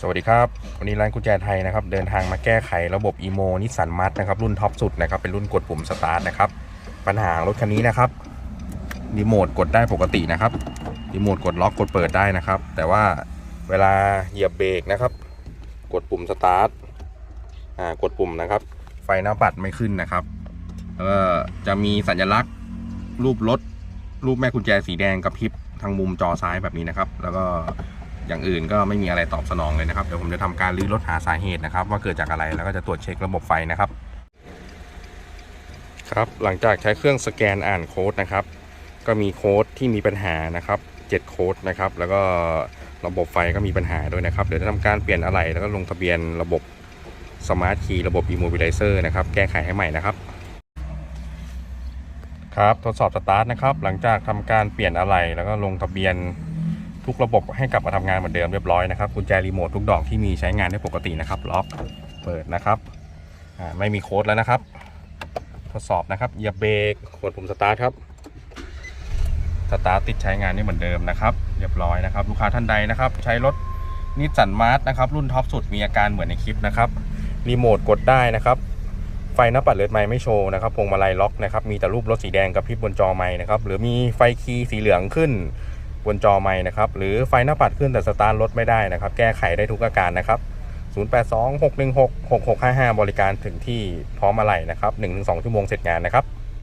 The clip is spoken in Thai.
สวัสดีครับ วันนี้ร้านกุญแจไทยนะครับ เดินทางมาแก้ไขระบบอีโมนิสสันมัดนะครับ รุ่นท็อปสุดนะครับ เป็นรุ่นกดปุ่มสตาร์ทนะครับ ปัญหารถคันนี้นะครับรีโมทกดได้ปกตินะครับรีโมทกดล็อกกดเปิดได้นะครับ แต่ว่าเวลาเหยียบเบรกนะครับ กดปุ่มสตาร์ทอ่ากดปุ่มนะครับ ไฟหน้าปัดไม่ขึ้นนะครับแล้วก็จะมีสัญลักษณ์รูปรถรูปแม่กุญแจสีแดงกระพริบทางมุมจอซ้ายแบบนี้นะครับ แล้วก็ อย่างอื่นก็ไม่มีอะไรตอบสนองเลยนะครับเดี๋ยวผมจะทำการรื้อรถหาสาเหตุนะครับ ว่าเกิดจากอะไรแล้วก็จะตรวจเช็คระบบไฟนะครับ ครับ หลังจากใช้เครื่องสแกนอ่านโค้ดนะครับ ก็มีโค้ดที่มีปัญหานะครับ7โค้ดนะครับแล้วก็ระบบไฟก็มีปัญหาด้วยนะครับ เดี๋ยวจะทำการเปลี่ยนอะไหล่แล้วก็ลงทะเบียนระบบสมาร์ทคีย์ระบบ Immobilizer นะครับ แก้ไขให้ใหม่นะครับ ครับ ทดสอบสตาร์ทนะครับ หลังจากทำการเปลี่ยนอะไหล่แล้วก็ลงทะเบียน ทุกระบบให้กลับมาทำงานเหมือนเดิมเรียบร้อยนะครับกุญแจรีโมททุกดอกที่มีใช้งานได้ปกตินะครับล็อกเปิดนะครับไม่มีโค้ดแล้วนะครับ ทดสอบนะครับเหยียบเบรกกดปุ่มสตาร์ทครับสตาร์ทติดใช้งานได้เหมือนเดิมนะครับเรียบร้อยนะครับ ลูกค้าท่านใดนะครับ ใช้รถนิสสันมาร์ทนะครับรุ่นท็อปสุดมีอาการเหมือนในคลิปนะครับรีโมทกดได้นะครับไฟหน้าปัดเลือดไม้ไม่โชว์นะครับพวงมาลัยล็อกนะครับมีแต่รูปรถสีแดงกับพริบบนจอไม้นะครับหรือมีไฟคีย์สีเหลืองขึ้น บนจอไม้นะครับ หรือไฟหน้าปัดขึ้นแต่สตาร์ทรถไม่ได้นะครับ แก้ไขได้ทุกอาการนะครับ 0826166655 บริการถึงที่พร้อมอะไรนะครับ1-2ชั่วโมงเสร็จงานนะครับ